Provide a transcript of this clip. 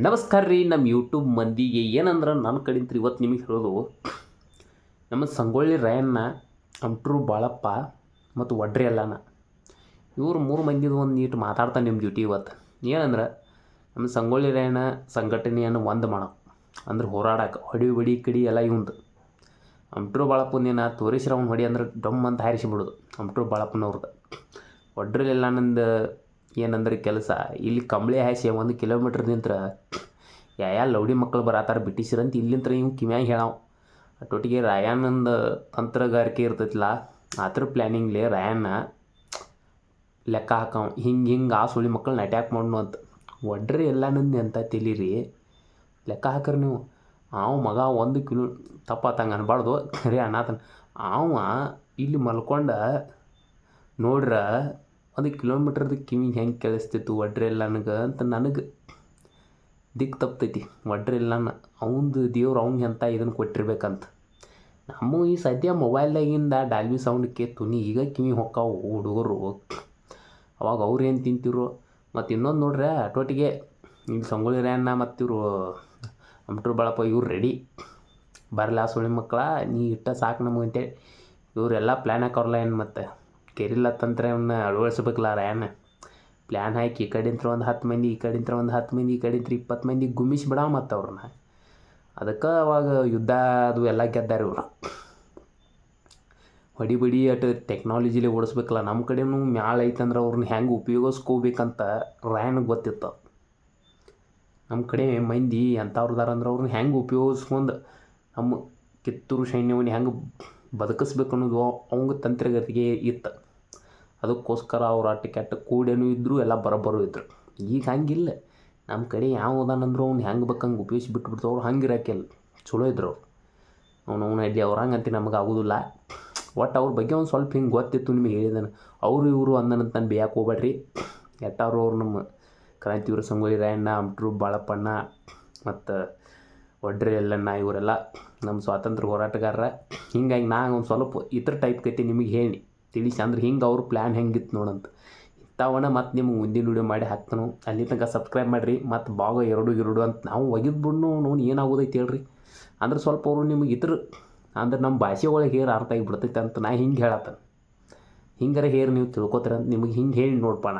ನಮಸ್ಕಾರ ರೀ ನಮ್ಮ ಯೂಟ್ಯೂಬ್ ಮಂದಿಗೆ ಏನಂದ್ರೆ ನನ್ನ ಕಡಿಂತ ಇವತ್ತು ನಿಮಗೆ ಹೇಳೋದು, ನಮ್ಮ ಸಂಗೊಳ್ಳಿ ರಾಯಣ್ಣ ಅಂಟ್ರು ಬಾಳಪ್ಪ ಮತ್ತು ಒಡ್ರಿ ಅಲ್ಲನ, ಇವ್ರು ಮೂರು ಮಂದಿದು ಒಂದು ನೀಟ್ ಮಾತಾಡ್ತಾನೆ ನಿಮ್ಮ ಡ್ಯೂಟಿ ಇವತ್ತು. ಏನಂದ್ರೆ, ನಮ್ಮ ಸಂಗೊಳ್ಳಿ ರಾಯಣ್ಣ ಸಂಘಟನೆಯನ್ನು ಒಂದು ಮಾಡೋ ಅಂದ್ರೆ ಹೋರಾಡಕ್ಕೆ ಹೊಡಿ ಹೊಡಿ ಕಡಿ ಎಲ್ಲ ಇವಂದು. ಅಂಟ್ರು ಬಾಳಪ್ಪನೇನ ತೋರಿಸ್ರ ಹೊಡಿ ಅಂದ್ರೆ ಡಮ್ ಅಂತ ಹಾರಿಸಿಬಿಡೋದು ಅಂಟ್ರು ಬಾಳಪ್ಪನವ್ರದ್ದು ಒಡ್ರಲ್ಲಿ ನಂದು ಏನಂದ್ರೆ ಕೆಲಸ. ಇಲ್ಲಿ ಕಂಬಳಿ ಹಾಸಿ ಒಂದು ಕಿಲೋಮೀಟ್ರ್ ನಿಂತ್ರ ಯಾ ಯಾ ಲೌಡಿ ಮಕ್ಕಳು ಬರತ್ತಾರ ಬ್ರಿಟಿಷರಂತ ಇಲ್ಲಿಂತ್ರ ಇವ್ ಕಿಮ್ಯಾಗ ಹೇಳಾವ. ಅಷ್ಟೊಟ್ಟಿಗೆ ರಾಯಣ್ಣಂದು ತಂತ್ರಗಾರಿಕೆ ಇರ್ತೈತಿಲ್ಲ ಅದ್ರ ಪ್ಲ್ಯಾನಿಂಗ್ಲೆ ರಾಯಣ್ಣ ಲೆಕ್ಕ ಹಾಕವ. ಹಿಂಗೆ ಹಿಂಗೆ ಆ ಸುಳಿ ಮಕ್ಕಳನ್ನ ಅಟ್ಯಾಕ್ ಮಾಡ್ನು ಅಂತ. ಒಡ್ರಿ ಎಲ್ಲ ನಂದು ಅಂತ ತಿಳಿರಿ. ಲೆಕ್ಕ ಹಾಕ್ರಿ ನೀವು. ಅವ ಮಗ ಒಂದು ಕಿಲೋ ತಪ್ಪತ್ತಂಗೆ ಅನ್ಬಾರ್ದು. ಖರೆ ಅನ್ನತಾನ ಅವ ಇಲ್ಲಿ ಮಲ್ಕೊಂಡ ನೋಡ್ರ ಒಂದು ಕಿಲೋಮೀಟ್ರ್ದು ಕಿವಿ ಹೆಂಗೆ ಕೇಳಿಸ್ತಿತ್ತು ಒಡ್ರೆ ಎಲ್ಲ ನನಗೆ ಅಂತ ನನಗೆ ದಿಕ್ಕು ತಪ್ತೈತಿ. ಒಡ್ರೆ ಇಲ್ಲ ಅವಂದು ದೇವ್ರು ಅವ್ನಿಗೆ ಅಂತ ಇದನ್ನು ಕೊಟ್ಟಿರ್ಬೇಕಂತ. ನಮ್ಮ ಈ ಸದ್ಯ ಮೊಬೈಲ್ದಾಗಿಂದ ಡಾಲ್ವಿ ಸೌಂಡ್ ಕೇತುನಿ ಈಗ ಕಿವಿ ಹೊಕ್ಕಾವು ಹುಡುಗರು. ಅವಾಗ ಅವ್ರು ಏನು ತಿಂತಿರು ಮತ್ತು ಇನ್ನೊಂದು ನೋಡ್ರೆ ಅಟೋಟಿಗೆ ಇಲ್ಲಿ ಸಂಗೊಳ್ಳಿ ರಾಯಣ್ಣ ಮತ್ತು ಇವರು ಅಂಬಟ್ರು ಬಾಳಪ್ಪ ಇವ್ರು ರೆಡಿ ಬರಲ್ಲ ಸುಳಿ ಮಕ್ಕಳ, ನೀ ಇಟ್ಟ ಸಾಕು ನಮಗೆ ಅಂತೇಳಿ. ಇವರೆಲ್ಲ ಪ್ಲ್ಯಾನ್ ಹಾಕೋರಲ್ಲ ಏನು ಮತ್ತೆ? ಕೆರಿಲ್ಲ ತಂತ್ರವನ್ನು ಅಳವಡಿಸ್ಬೇಕಲ್ಲ ರ್ಯಾನ್ ಪ್ಲ್ಯಾನ್ ಹಾಕಿ ಈ ಕಡೆಂತ್ರ ಒಂದು ಹತ್ತು ಮಂದಿ, ಈ ಕಡೆಂತ್ರ ಒಂದು ಹತ್ತು ಮಂದಿ, ಈ ಕಡೆಂತ್ರ ಇಪ್ಪತ್ತು ಮಂದಿ ಗುಮ್ಮಿಸಿ ಬಿಡ ಮತ್ತು ಅವ್ರನ್ನ. ಅದಕ್ಕೆ ಅವಾಗ ಯುದ್ಧ ಅದು ಎಲ್ಲ ಗೆದ್ದಾರ ಇವರು. ಹೊಡಿ ಬಡಿ ಅಟ್ ಟೆಕ್ನಾಲಜಿಲಿ ಓಡಿಸ್ಬೇಕಲ್ಲ ನಮ್ಮ ಕಡೆನೂ ಮ್ಯಾಳ ಐತಂದ್ರೆ ಅವ್ರನ್ನ ಹೆಂಗೆ ಉಪಯೋಗಿಸ್ಕೋಬೇಕಂತ ರ್ಯಾನ್ ಗೊತ್ತಿತ್ತು. ನಮ್ಮ ಕಡೆ ಮಂದಿ ಅಂದ್ರೆ ಅವ್ರನ್ನ ಹೆಂಗೆ ಉಪಯೋಗಿಸ್ಕೊಂಡು ನಮ್ಮ ಕಿತ್ತೂರು ಸೈನ್ಯವನ್ನು ಹೆಂಗೆ ಬದುಕಿಸ್ಬೇಕು ಅನ್ನೋದು ಅವಂಗೆ ತಂತ್ರಗತಿಗೆ ಇತ್ತು. ಅದಕ್ಕೋಸ್ಕರ ಅವ್ರು ಅಟ್ಟು ಕೆಟ್ಟ ಕೂಡೇನು ಇದ್ದರು ಎಲ್ಲ ಬರೋಬ್ಬರು ಇದ್ರು. ಈಗ ಹಂಗಿಲ್ಲ. ನಮ್ಮ ಕಡೆ ಯಾವ ಅದಾನಂದ್ರು ಅವ್ನು ಹೆಂಗೆ ಬೇಕಂಗೆ ಉಪಯೋಗಿಸಿ ಬಿಟ್ಬಿಡ್ತು ಅವ್ರು, ಹಂಗೆ ಇರೋಕ್ಕಿಲ್ಲ ಚಲೋ ಇದ್ರು ಅವ್ನು ಅವ್ನು ಅಲ್ಲಿ ಅವ್ರು ನಮಗೆ ಆಗೋದಿಲ್ಲ. ಒಟ್ಟು ಅವ್ರ ಬಗ್ಗೆ ಒಂದು ಸ್ವಲ್ಪ ಹಿಂಗೆ ಗೊತ್ತಿತ್ತು ನಿಮಗೆ ಹೇಳಿದಾನೆ. ಅವರು ಇವರು ಅಂದನಂತ ನಾನು ಬೇಯಕ್ಕೆ ಹೋಗ್ಬೇಡ್ರಿ ಎಟ್ಟವ್ರು ಅವ್ರು ನಮ್ಮ ಕ್ರಾಂತಿವೀರ ಸಂಗೊಳ್ಳಿ, ರಾಯಣ್ಣ, ಅಮ್ಟ್ರು, ಬಾಳಪ್ಪಣ್ಣ, ಮತ್ತು ಒಡ್ರೆ ಎಲ್ಲಣ್ಣ ಇವರೆಲ್ಲ ನಮ್ಮ ಸ್ವಾತಂತ್ರ್ಯ ಹೋರಾಟಗಾರರ. ಹಿಂಗಾಗಿ ನಾ ಒಂದು ಸ್ವಲ್ಪ ಇತರ ಟೈಪ್ ಕತೆ ನಿಮಗೆ ಹೇಳಿ. ತಿಳಿಸಿ ಅಂದ್ರೆ ಹಿಂಗೆ ಅವ್ರ ಪ್ಲ್ಯಾನ್ ಹೆಂಗಿತ್ತು ನೋಡಂತ ಇಂಥವನ್ನ ಮತ್ತು ನಿಮ್ಗೆ ಮುಂದಿನ ವೀಡಿಯೋ ಮಾಡಿ ಹಾಕ್ತಾನು. ಅಲ್ಲಿ ತನಕ ಸಬ್ಸ್ಕ್ರೈಬ್ ಮಾಡಿರಿ, ಮತ್ತು ಭಾಗ ಎರಡು ಎರಡು ಅಂತ ನಾವು ಒಗಿದ್ ಬಿಡ್ನು ಏನು ಏನಾಗೋದೈತೆ ಹೇಳ್ರಿ. ಅಂದ್ರೆ ಸ್ವಲ್ಪ ಅವರು ನಿಮಗೆ ಇತರ ಅಂದ್ರೆ ನಮ್ಮ ಭಾಷೆ ಒಳಗೆ ಹೇರ್ ಅರ್ಥ ಆಗಿಬಿಡ್ತೈತೆ ಅಂತ ನಾ ಹಿಂಗೆ ಹೇಳತ್ತ ಹಿಂಗಾರೆ ಹೇರ್ ನೀವು ತಿಳ್ಕೊತೀರ ಅಂತ ನಿಮಗೆ ಹಿಂಗೆ ಹೇಳಿ ನೋಡ್ಪಣ.